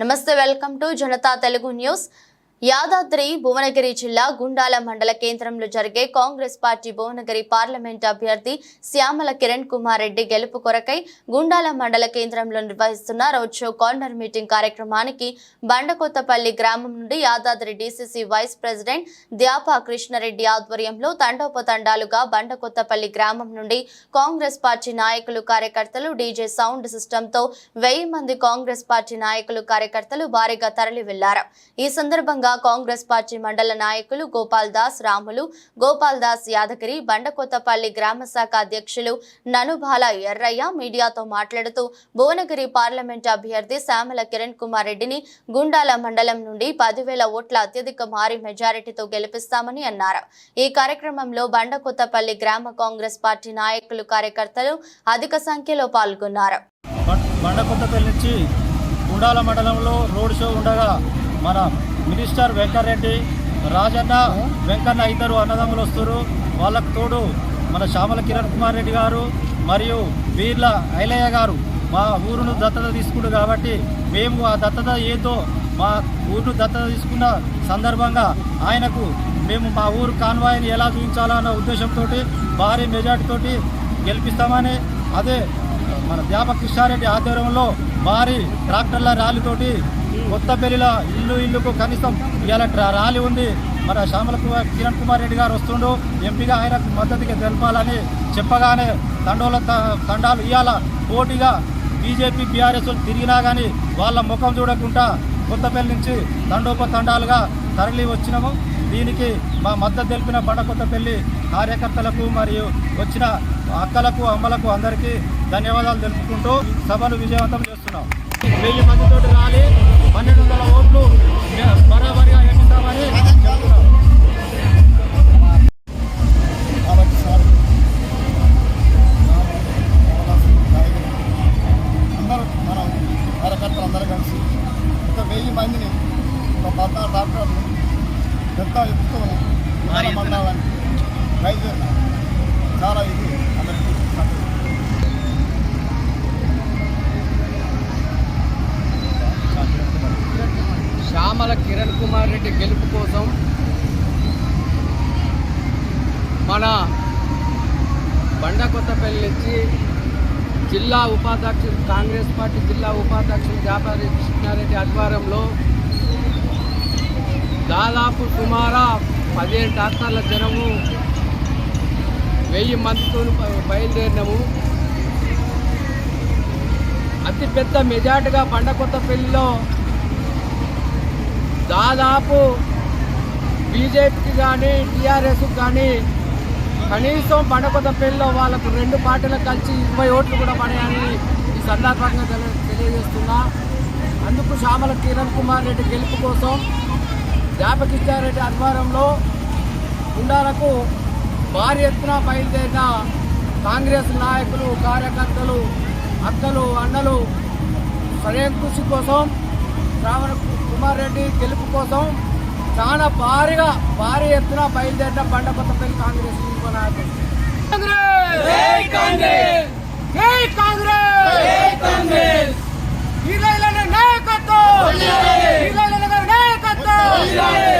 Namaste welcome to Janata Telugu news. Yadadri Bhuvanagiri జిల్లా గుండాల మండల కేంద్రంలో జరిగే కాంగ్రెస్ పార్టీ భువనగిరి పార్లమెంట్ అభ్యర్థి శ్యామల కిరణ్ కుమార్ రెడ్డి గెలుపు కొరకై గుండాల మండల కేంద్రంలో నిర్వహిస్తున్న రోడ్ షో కార్నర్ మీటింగ్ కార్యక్రమానికి బండకొత్తపల్లి గ్రామం నుండి Yadadri DCC vice president Dyapa Krishna Reddy ఆధ్వర్యంలో తండోపతండాలుగా బండకొత్తపల్లి గ్రామం నుండి కాంగ్రెస్ పార్టీ నాయకులు కార్యకర్తలు డీజే సౌండ్ సిస్టంతో వెయ్యి మంది కాంగ్రెస్ పార్టీ నాయకులు కార్యకర్తలు భారీగా తరలి వెళ్ళారు ఈ సందర్భంగా కాంగ్రెస్ పార్టీ మండల నాయకులు గోపాల్ దాస్ రాములు గోపాల్ దాస్ యాదగిరి బండకొత్తపల్లి గ్రామ శాఖ అధ్యక్షులు ననుబాల ఎర్రయ్య మీడియాతో మాట్లాడుతూ భువనగిరి పార్లమెంట్ అభ్యర్థి శ్యామల కిరణ్ కుమార్ రెడ్డిని గుండాల మండలం నుండి పదివేల ఓట్ల అత్యధిక భారీ మెజారిటీతో గెలిపిస్తామని అన్నారు. ఈ కార్యక్రమంలో బండకొత్తపల్లి గ్రామ కాంగ్రెస్ పార్టీ నాయకులు కార్యకర్తలు అధిక సంఖ్యలో పాల్గొన్నారు. బండకొత్తపల్లి నుంచి గుండాల మండలంలో రోడ్ షో ఉండగా మన మినిస్టర్ వెంకటరెడ్డి రాజన్న వెంకన్న ఇద్దరు అన్నదమ్ములు వస్తారు వాళ్ళకు తోడు మన శ్యామల కిరణ్ కుమార్ రెడ్డి గారు మరియు వీర్ల ఐలయ్య గారు మా ఊరును దత్తత తీసుకుడు కాబట్టి మేము ఆ దత్తత ఏదో మా ఊరును దత్తత తీసుకున్న సందర్భంగా ఆయనకు మేము మా ఊరు కాన్వాయ్ని ఎలా చూపించాలన్న ఉద్దేశంతో భారీ మెజార్టీతోటి గెలిపిస్తామని అదే మన వ్యాప కృష్ణారెడ్డి ఆధ్వర్యంలో భారీ ట్రాక్టర్ల ర్యాలీతోటి కొత్తపల్లిలో ఇల్లు ఇల్లుకు కనీసం ఇవాళ ట్రా- ర్యాలీ ఉంది. మన శ్యామల కుమార్ కిరణ్ కుమార్ రెడ్డి గారు వస్తుండు. ఎంపీగా ఆయనకు మద్దతుగా తెలపాలని చెప్పగానే తండోల త- తండాలు ఇవాళ పోటీగా బీజేపీ బీఆర్ఎస్ తిరిగినా కానీ వాళ్ళ ముఖం చూడకుండా కొత్తపల్లి నుంచి తండోప తండాలుగా తరలి వచ్చినాము. దీనికి మా మద్దతు తెలిపిన బండ కొత్తపల్లి కార్యకర్తలకు మరియు వచ్చిన అక్కలకు అమ్మలకు అందరికీ ధన్యవాదాలు తెలుపుకుంటూ సభను విజయవంతం చేస్తున్నాం. వెయ్యి మందితో రాలి పన్నెండు వందల ఓట్లు బరాబరిగా ఎన్నిస్తామని చెప్తున్నాం కాబట్టి సార్ అందరూ మనం కార్యకర్తలు అందరూ కలిసి ఒక వెయ్యి మందిని ఒక పద్నాలుగు డాక్టర్లు పెద్ద ఎత్తుతో బయలుదేరిన చాలా ఇది అందరికీ సంతోషం. శ్యామల కిరణ్ రెడ్డి గెలుపు కోసం మన బండకొత్తపల్లి నుంచి జిల్లా ఉపాధ్యక్షులు కాంగ్రెస్ పార్టీ జిల్లా ఉపాధ్యక్షులు జాపారి కృష్ణారెడ్డి ఆధ్వర్యంలో దాదాపు సుమారా పదిహేను డాక్టర్ల జనము వెయ్యి మందితో బయలుదేరినాము. అతిపెద్ద మెజార్టీగా బండకొత్తపల్లిలో దాదాపు బీజేపీకి కానీ టీఆర్ఎస్కి కానీ కనీసం బండకొత్తపల్లిలో వాళ్ళకు రెండు పార్టీలకు కలిసి ఇరవై ఓట్లు కూడా పడాయని ఈ సందర్భంగా తెలియ తెలియజేస్తున్నా. అందుకు శ్యామల కిరణ్ కుమార్ రెడ్డి గెలుపు కోసం జాపకిష్టారెడ్డి ఆధ్వర్యంలో గుండాలకు భారీ ఎత్తున బయలుదేరిన కాంగ్రెస్ నాయకులు కార్యకర్తలు అక్కలు అన్నలు సరైన కృషి కోసం శ్రావణ కుమార్ రెడ్డి గెలుపు కోసం చాలా భారీగా భారీ ఎత్తున బయలుదేరిన బండపతపల్లి కాంగ్రెస్ నాయకుడు నాయకత్వం! నాయకత్వం!